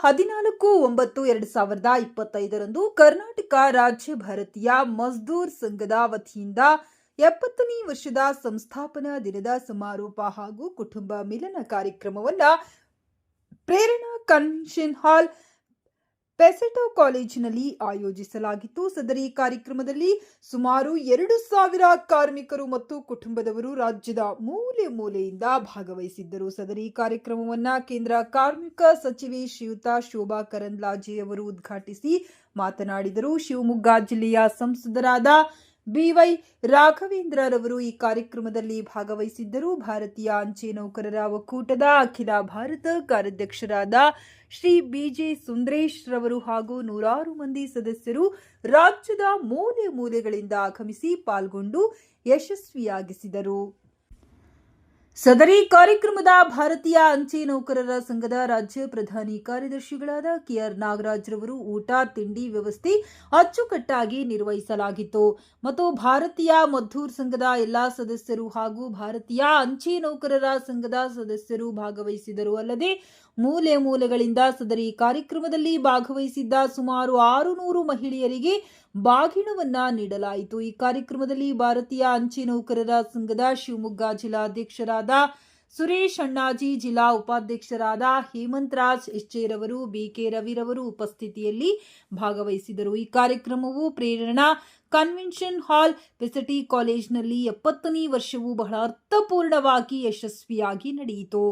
ಹದಿನಾಲ್ಕು ಒಂಬತ್ತು ಎರಡು ಸಾವಿರದ ಇಪ್ಪತ್ತೈದರಂದು ಕರ್ನಾಟಕ ರಾಜ್ಯ ಭಾರತೀಯ ಮಜ್ದೂರ್ ಸಂಘದ ವತಿಯಿಂದ ಎಪ್ಪತ್ತನೇ ವರ್ಷದ ಸಂಸ್ಥಾಪನಾ ದಿನದ ಸಮಾರೋಪ ಹಾಗೂ ಕುಟುಂಬ ಮಿಲನ ಕಾರ್ಯಕ್ರಮವನ್ನು ಪ್ರೇರಣಾ ಕನ್ವೆನ್ಷನ್ ಹಾಲ್ ಪೆಸೆಟೋ ಕಾಲೇಜಿನಲ್ಲಿ ಆಯೋಜಿಸಲಾಗಿತ್ತು. ಸದರಿ ಕಾರ್ಯಕ್ರಮದಲ್ಲಿ ಸುಮಾರು ಎರಡು ಸಾವಿರ ಕಾರ್ಮಿಕರು ಮತ್ತು ಕುಟುಂಬದವರು ರಾಜ್ಯದ ಮೂಲೆ ಮೂಲೆಯಿಂದ ಭಾಗವಹಿಸಿದ್ದರು. ಸದರಿ ಕಾರ್ಯಕ್ರಮವನ್ನು ಕೇಂದ್ರ ಕಾರ್ಮಿಕ ಸಚಿವೆ ಶ್ರೀಯುತ ಶೋಭಾ ಕರಂದ್ಲಾಜೆ ಅವರು ಉದ್ಘಾಟಿಸಿ ಮಾತನಾಡಿದರು. ಶಿವಮೊಗ್ಗ ಜಿಲ್ಲೆಯ ಸಂಸದರಾದ ಬಿವೈ ರಾಘವೇಂದ್ರರವರು ಈ ಕಾರ್ಯಕ್ರಮದಲ್ಲಿ ಭಾಗವಹಿಸಿದ್ದರು. ಭಾರತೀಯ ಅಂಚೆ ನೌಕರರ ಒಕ್ಕೂಟದ ಅಖಿಲ ಭಾರತ ಕಾರ್ಯಾಧ್ಯಕ್ಷರಾದ ಶ್ರೀ ಬಿಜೆ ಸುಂದರೇಶ್ ರವರು ಹಾಗೂ ನೂರಾರು ಮಂದಿ ಸದಸ್ಯರು ರಾಜ್ಯದ ಮೂಲೆ ಮೂಲೆಗಳಿಂದ ಆಗಮಿಸಿ ಪಾಲ್ಗೊಂಡು ಯಶಸ್ವಿಯಾಗಿಸಿದರು. ಸದರಿ ಕಾರ್ಯಕ್ರಮದ ಭಾರತೀಯ ಅಂಚೆ ನೌಕರರ ಸಂಘದ ರಾಜ್ಯ ಪ್ರಧಾನಿ ಕಾರ್ಯದರ್ಶಿಗಳಾದ ಕೆಆರ್ ನಾಗರಾಜ್ ರವರು ಊಟ, ತಿಂಡಿ ವ್ಯವಸ್ಥೆ ಅಚ್ಚುಕಟ್ಟಾಗಿ ನಿರ್ವಹಿಸಲಾಗಿತ್ತು. ಮತ್ತು ಭಾರತೀಯ ಮದ್ದೂರ್ ಸಂಘದ ಎಲ್ಲಾ ಸದಸ್ಯರು ಹಾಗೂ ಭಾರತೀಯ ಅಂಚೆ ನೌಕರರ ಸಂಘದ ಸದಸ್ಯರು ಭಾಗವಹಿಸಿದರು. ಅಲ್ಲದೆ ಮೂಲೆ ಮೂಲೆಗಳಿಂದ ಸದರಿ ಕಾರ್ಯಕ್ರಮದಲ್ಲಿ ಭಾಗವಹಿಸಿದ್ದ ಸುಮಾರು ಆರು ನೂರು ಮಹಿಳೆಯರಿಗೆ ಬಾಗಿಣವನ್ನ ನೀಡಲಾಯಿತು. ಈ ಕಾರ್ಯಕ್ರಮದಲ್ಲಿ ಭಾರತೀಯ ಅಂಚೆ ನೌಕರರ ಸಂಘದ ಶಿವಮೊಗ್ಗ ಜಿಲ್ಲಾಧ್ಯಕ್ಷರಾದ ಸುರೇಶ್ ಅಣ್ಣಾಜಿ ಜಿಲ್ಲಾ ಉಪಾಧ್ಯಕ್ಷರಾದ ಹೇಮಂತ್ ರಾಜ್ ಎಸ್ಜೆರವರು, ಬಿಕೆ ರವಿರವರು ಉಪಸ್ಥಿತಿಯಲ್ಲಿ ಭಾಗವಹಿಸಿದರು. ಈ ಕಾರ್ಯಕ್ರಮವು ಪ್ರೇರಣಾ ಕನ್ವೆನ್ಷನ್ ಹಾಲ್ ಪೆಸಟಿ ಕಾಲೇಜಿನಲ್ಲಿ ಎಪ್ಪತ್ತನೇ ವರ್ಷವು ಬಹಳ ಅರ್ಥಪೂರ್ಣವಾಗಿ ಯಶಸ್ವಿಯಾಗಿ ನಡೆಯಿತು.